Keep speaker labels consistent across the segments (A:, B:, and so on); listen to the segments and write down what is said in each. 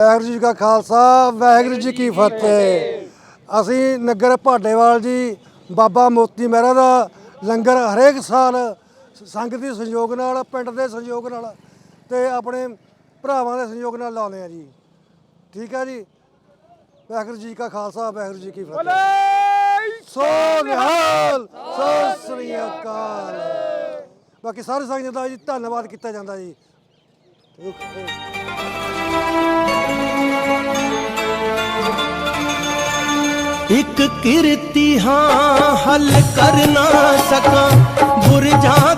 A: ਵਾਹਿਗੁਰੂ ਜੀ ਕਾ ਖਾਲਸਾ ਵਾਹਿਗੁਰੂ ਜੀ ਕੀ ਫਤਿਹ। ਅਸੀਂ ਨਗਰ ਭਾਡੇਵਾਲ ਜੀ ਬਾਬਾ ਮੋਤੀ ਮਹਿਰਾ ਦਾ ਲੰਗਰ ਹਰੇਕ ਸਾਲ ਸੰਗਤ ਦੇ ਸਹਿਯੋਗ ਨਾਲ ਪਿੰਡ ਦੇ ਸਹਿਯੋਗ ਨਾਲ ਤੇ ਆਪਣੇ ਭਰਾਵਾਂ ਦੇ ਸਹਿਯੋਗ ਨਾਲ ਲਾਉਂਦੇ ਆ ਜੀ। ਠੀਕ ਹੈ ਜੀ? ਵਾਹਿਗੁਰੂ ਜੀ ਕਾ ਖਾਲਸਾ ਵਾਹਿਗੁਰੂ ਜੀ ਕੀ ਫਤਿਹ। ਸੋ ਨਿਹਾਲ ਸੋ ਸ੍ਰੀ ਅਕਾਲ। ਬਾਕੀ ਸਾਰੇ ਸੰਗਤ ਦਾ ਜੀ ਧੰਨਵਾਦ ਕੀਤਾ ਜਾਂਦਾ ਜੀ।
B: ਇੱਕ ਕਿਰਤੀ ਹਾਂ ਹੱਲ ਕਰ ਨਾ ਸਕਾਂ ਬੁਰਜਾਂ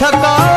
B: छका